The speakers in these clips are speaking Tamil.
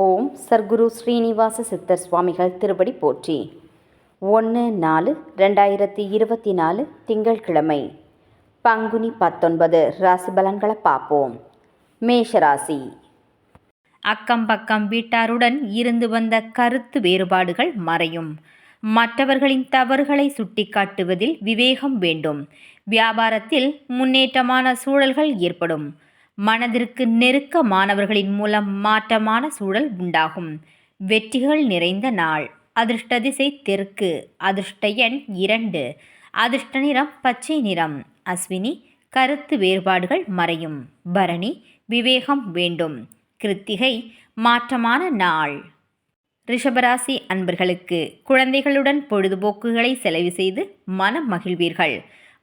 ஓம் சர்க்குரு ஸ்ரீனிவாச சித்தர் சுவாமிகள் திருப்படி போற்றி. ஒன்று நாலு ரெண்டாயிரத்தி இருபத்தி நாலு திங்கட்கிழமை பங்குனி பத்தொன்பது ராசி பலன்களை பார்ப்போம். மேஷராசி. அக்கம் பக்கம் வீட்டாருடன் இருந்து வந்த கருத்து வேறுபாடுகள் மறையும். மற்றவர்களின் தவறுகளை சுட்டிக்காட்டுவதில் விவேகம் வேண்டும். வியாபாரத்தில் முன்னேற்றமான சூழல்கள் ஏற்படும். மனதிற்கு நெருக்கமானவர்களின் மூலம் மாற்றமான சூழல் உண்டாகும். வெற்றிகள் நிறைந்த நாள். அதிர்ஷ்ட திசை தெற்கு. அதிர்ஷ்ட எண் இரண்டு. அதிர்ஷ்ட நிறம் பச்சை நிறம். அஸ்வினி கருத்து வேறுபாடுகள் மறையும். பரணி விவேகம் வேண்டும். கிருத்திகை மாற்றமான நாள். ரிஷபராசி அன்பர்களுக்கு குழந்தைகளுடன் பொழுதுபோக்குகளை செலவு செய்து மனம் மகிழ்வீர்கள்.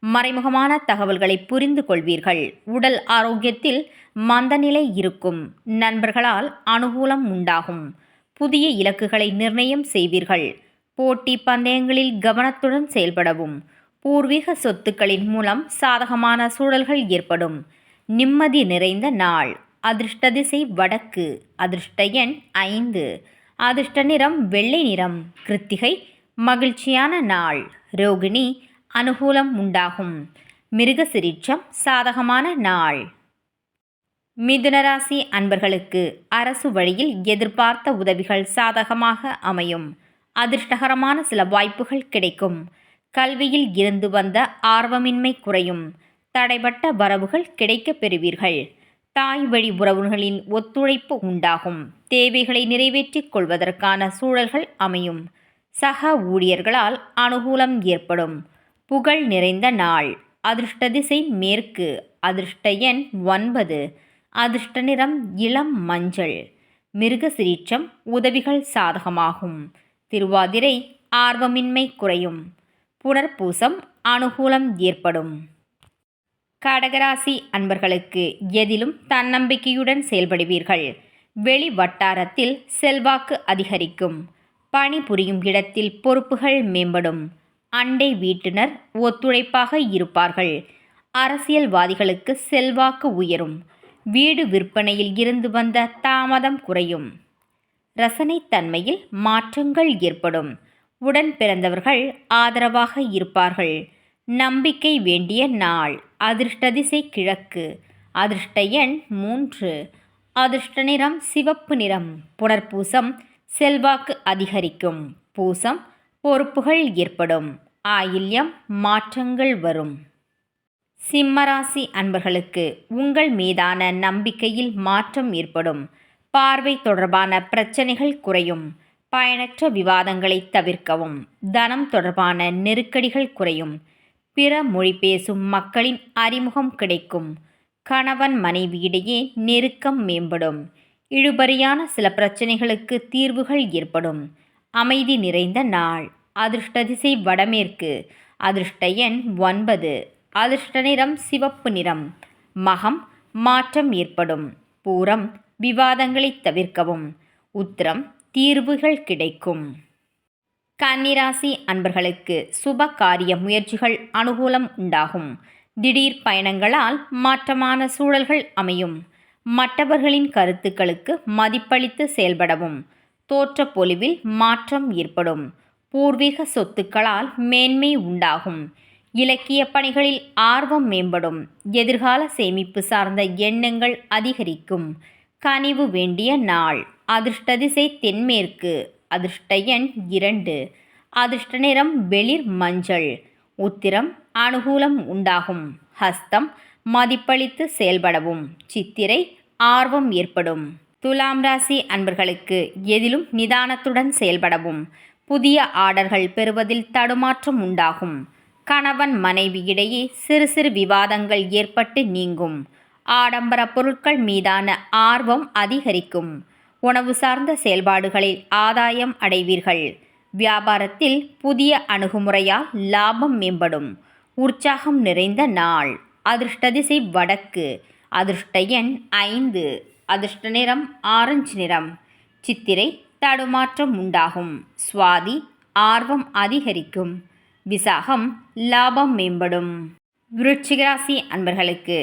மறைமுகமான தகவல்களை புரிந்து கொள்வீர்கள். உடல் ஆரோக்கியத்தில் மந்தநிலை இருக்கும். நண்பர்களால் அனுகூலம் உண்டாகும். புதிய இலக்குகளை நிர்ணயம் செய்வீர்கள். போட்டி பந்தயங்களில் கவனத்துடன் செயல்படவும். பூர்வீக சொத்துக்களின் மூலம் சாதகமான சூழல்கள் ஏற்படும். நிம்மதி நிறைந்த நாள். அதிர்ஷ்ட திசை வடக்கு. அதிர்ஷ்ட எண் ஐந்து. அதிர்ஷ்ட நிறம் வெள்ளை நிறம். கிருத்திகை மகிழ்ச்சியான நாள். ரோகிணி அனுகூலம் உண்டாகும். மிருகசிரிச்சம் சாதகமான நாள். மிதுனராசி அன்பர்களுக்கு அரசு வழியில் எதிர்பார்த்த உதவிகள் சாதகமாக அமையும். அதிர்ஷ்டகரமான சில வாய்ப்புகள் கிடைக்கும். கல்வியில் இருந்து வந்த ஆர்வமின்மை குறையும். தடைபட்ட வரவுகள் கிடைக்கப் பெறுவீர்கள். தாய் வழி உறவுகளின் ஒத்துழைப்பு உண்டாகும். தேவைகளை நிறைவேற்றிக் கொள்வதற்கான சூழல்கள் அமையும். சக ஊழியர்களால் அனுகூலம் ஏற்படும். புகழ் நிறைந்த நாள். அதிர்ஷ்ட திசை மேற்கு. அதிர்ஷ்ட எண் ஒன்பது. அதிர்ஷ்ட நிறம் இளம் மஞ்சள். மிருகசிரீச்சம் உதவிகள் சாதகமாகும். திருவாதிரை ஆர்வமின்மை குறையும். புனர்பூசம் அனுகூலம் ஏற்படும். கடகராசி அன்பர்களுக்கு எதிலும் தன்னம்பிக்கையுடன் செயல்படுவீர்கள். வெளி வட்டாரத்தில் செல்வாக்கு அதிகரிக்கும். பணிபுரியும் இடத்தில் பொறுப்புகள் மேம்படும். அண்டை வீட்டினர் ஒத்துழைப்பாக இருப்பார்கள். அரசியல்வாதிகளுக்கு செல்வாக்கு உயரும். வீடு விற்பனையில் இருந்து வந்த தாமதம் குறையும். ரசனைத்தன்மையில் மாற்றங்கள் ஏற்படும். உடன் பிறந்தவர்கள் ஆதரவாக இருப்பார்கள். நம்பிக்கை வேண்டிய நாள். அதிர்ஷ்ட திசை கிழக்கு. அதிர்ஷ்ட எண் மூன்று. அதிர்ஷ்ட நிறம் சிவப்பு நிறம். புனர்பூசம் செல்வாக்கு அதிகரிக்கும். பூசம் பொறுப்புகள் ஏற்படும். ஆயில்யம் மாற்றங்கள் வரும். சிம்மராசி அன்பர்களுக்கு உங்கள் மீதான நம்பிக்கையில் மாற்றம் ஏற்படும். பார்வை தொடர்பான பிரச்சனைகள் குறையும். பயனற்ற விவாதங்களை தவிர்க்கவும். தனம் தொடர்பான நெருக்கடிகள் குறையும். பிற மொழி பேசும் மக்களின் அறிமுகம் கிடைக்கும். கணவன் மனைவியிடையே நெருக்கம் மேம்படும். இழுபறியான சில பிரச்சனைகளுக்கு தீர்வுகள் ஏற்படும். அமைதி நிறைந்த நாள். அதிர்ஷ்ட திசை வடமேற்கு. அதிர்ஷ்ட எண் ஒன்பது. அதிர்ஷ்ட நிறம் சிவப்பு நிறம். மகம் மாற்றம் ஏற்படும். பூரம் விவாதங்களை தவிர்க்கவும். உத்திரம் தீர்வுகள் கிடைக்கும். கன்னிராசி அன்பர்களுக்கு சுப காரிய முயற்சிகள் அனுகூலம் உண்டாகும். திடீர் பயணங்களால் மாற்றமான சூழல்கள் அமையும். மற்றவர்களின் கருத்துக்களுக்கு மதிப்பளித்து செயல்படவும். தோற்ற பொலிவில் மாற்றம் ஏற்படும். பூர்வீக சொத்துக்களால் மேன்மை உண்டாகும். இலக்கிய பணிகளில் ஆர்வம் மேம்படும். எதிர்கால சேமிப்பு சார்ந்த எண்ணங்கள் அதிகரிக்கும். கனிவு வேண்டிய நாள். அதிர்ஷ்ட திசை தென்மேற்கு. அதிர்ஷ்ட எண் இரண்டு. அதிர்ஷ்ட நிறம் வெளிர் மஞ்சள். உத்திரம் அனுகூலம் உண்டாகும். ஹஸ்தம் மதிப்பளித்து செயல்படவும். சித்திரை ஆர்வம் ஏற்படும். துலாம் ராசி அன்பர்களுக்கு எதிலும் நிதானத்துடன் செயல்படவும். புதிய ஆர்டர்கள் பெறுவதில் தடுமாற்றம் உண்டாகும். கணவன் மனைவி இடையே சிறு சிறு விவாதங்கள் ஏற்பட்டு நீங்கும். ஆடம்பர பொருட்கள் மீதான ஆர்வம் அதிகரிக்கும். உணவு சார்ந்த செயல்பாடுகளில் ஆதாயம் அடைவீர்கள். வியாபாரத்தில் புதிய அணுகுமுறையால் லாபம் மேம்படும். உற்சாகம் நிறைந்த நாள். அதிர்ஷ்ட திசை வடக்கு. அதிர்ஷ்ட எண் ஐந்து. அதிர்ஷ்ட நிறம் ஆரஞ்சு நிறம். சித்திரை தடுமாற்றம் உண்டாகும். சுவாதி ஆர்வம் அதிகரிக்கும். விசாகம் லாபம் மேம்படும். விருச்சிகராசி அன்பர்களுக்கு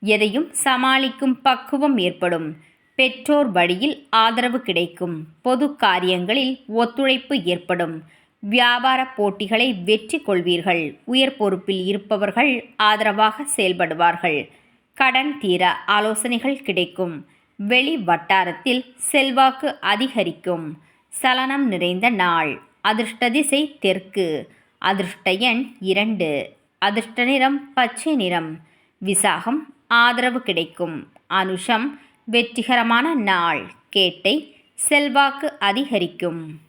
எதையும் சமாளிக்கும் பக்குவம் ஏற்படும். பெற்றோர் வழியில் ஆதரவு கிடைக்கும். பொது காரியங்களில் ஒத்துழைப்பு ஏற்படும். வியாபார போட்டிகளை வெற்றி கொள்வீர்கள். உயர் பொறுப்பில் இருப்பவர்கள் ஆதரவாக செயல்படுவார்கள். கடன் தீர ஆலோசனைகள் கிடைக்கும். வெளி வட்டாரத்தில் செல்வாக்கு அதிகரிக்கும். சலனம் நிறைந்த நாள். அதிர்ஷ்ட திசை தெற்கு. அதிர்ஷ்ட எண் இரண்டு. அதிர்ஷ்ட நிறம் பச்சை நிறம். விசாகம் ஆதரவு கிடைக்கும். அனுஷம் வெற்றிகரமான நாள். கேட்டை செல்வாக்கு அதிகரிக்கும்.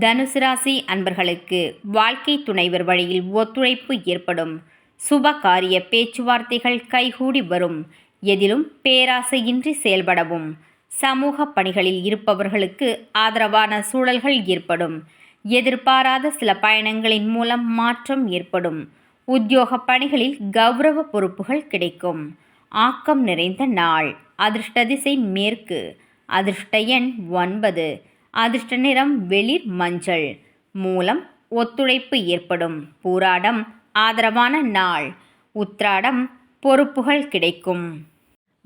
தனுசு ராசி அன்பர்களுக்கு வாழ்க்கை துணைவர் வழியில் ஒத்துழைப்பு ஏற்படும். சுப காரிய பேச்சுவார்த்தைகள் கைகூடி வரும். எதிலும் பேராசையின்றி செயல்படவும். சமூக பணிகளில் இருப்பவர்களுக்கு ஆதரவான சூழல்கள் ஏற்படும். எதிர்பாராத சில பயணங்களின் மூலம் மாற்றம் ஏற்படும். உத்தியோக பணிகளில் கௌரவ பொறுப்புகள் கிடைக்கும். ஆக்கம் நிறைந்த நாள். அதிர்ஷ்ட திசை மேற்கு. அதிர்ஷ்ட எண் ஒன்பது. அதிர்ஷ்ட நிறம் வெளிர் மஞ்சள். மூலம் ஒத்துழைப்பு ஏற்படும். பூராடம் ஆதரவான நாள். உத்ராடம் பொறுப்புகள் கிடைக்கும்.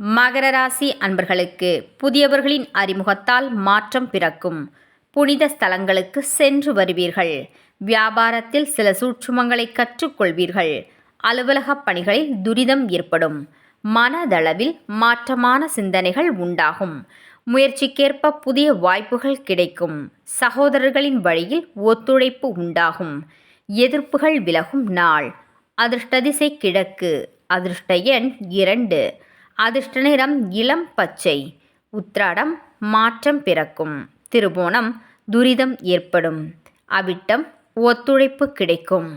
மகர ராசி அன்பர்களுக்கு புதியவர்களின் அறிமுகத்தால் மாற்றம் பிறக்கும். புனித ஸ்தலங்களுக்கு சென்று வருவீர்கள். வியாபாரத்தில் சில சூட்சுமங்களை கற்றுக்கொள்வீர்கள். அலுவலக பணிகளில் துரிதம் ஏற்படும். மனதளவில் மாற்றமான சிந்தனைகள் உண்டாகும். முயற்சிக்கேற்ப புதிய வாய்ப்புகள் கிடைக்கும். சகோதரர்களின் வழியில் ஒத்துழைப்பு உண்டாகும். எதிர்ப்புகள் விலகும் நாள். அதிர்ஷ்ட திசை கிழக்கு. அதிர்ஷ்ட எண் இரண்டு. அதிர்ஷ்ட நிறம் இளம் பச்சை. உத்ராடம் மாற்றம் பிறக்கும். திருவோணம் துரிதம் ஏற்படும். அவிட்டம் ஒத்துழைப்பு கிடைக்கும்.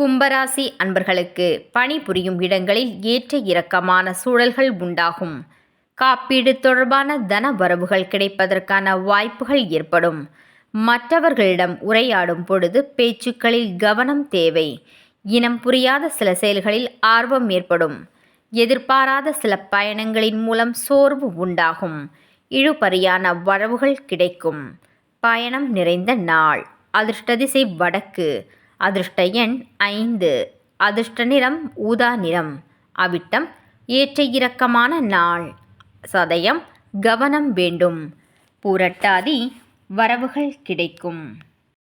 கும்பராசி அன்பர்களுக்கு பணிபுரியும் இடங்களில் ஏற்ற இறக்கமான சூழல்கள் உண்டாகும். காப்பீடு தொடர்பான தன வரவுகள் கிடைப்பதற்கான வாய்ப்புகள் ஏற்படும். மற்றவர்களிடம் உரையாடும் பொழுது பேச்சுக்களில் கவனம் தேவை. இனம் புரியாத சில செயல்களில் ஆர்வம் ஏற்படும். எதிர்பாராத சில பயணங்களின் மூலம் சோர்வு உண்டாகும். இழுபறியான வரவுகள் கிடைக்கும். பயணம் நிறைந்த நாள். அதிர்ஷ்ட திசை வடக்கு. அதிர்ஷ்ட எண் ஐந்து. அதிர்ஷ்ட நிறம் ஊதா நிறம். அவிட்டம் ஏற்ற இறக்கமான நாள். சதயம் கவனம் வேண்டும். பூரட்டாதி வரவுகள் கிடைக்கும்.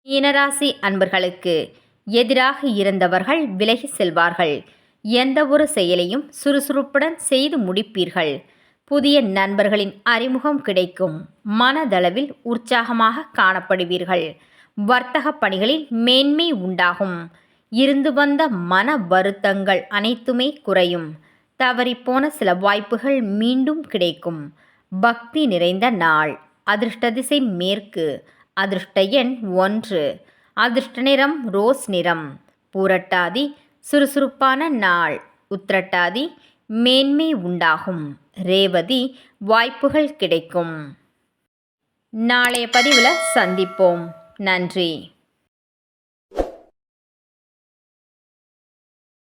மீனராசி அன்பர்களுக்கு எதிராக இருந்தவர்கள் விலகி செல்வார்கள். எந்த ஒரு செயலையும் சுறுசுறுப்புடன் செய்து முடிப்பீர்கள். புதிய நண்பர்களின் அறிமுகம் கிடைக்கும். மனதளவில் உற்சாகமாக காணப்படுவீர்கள். வர்த்தக பணிகளில் மேன்மை உண்டாகும். இருந்து வந்த மன வருத்தங்கள் அனைத்துமே குறையும். தவறிப்போன சில வாய்ப்புகள் மீண்டும் கிடைக்கும். பக்தி நிறைந்த நாள். அதிர்ஷ்ட திசை மேற்கு. அதிர்ஷ்ட எண் ஒன்று. அதிர்ஷ்ட நிறம் ரோஸ் நிறம். பூரட்டாதி சுறுசுறுப்பான நாள். உத்திரட்டாதி மேன்மை உண்டாகும். ரேவதி வாய்ப்புகள் கிடைக்கும். நாளைய பதிவில் சந்திப்போம். நன்றி.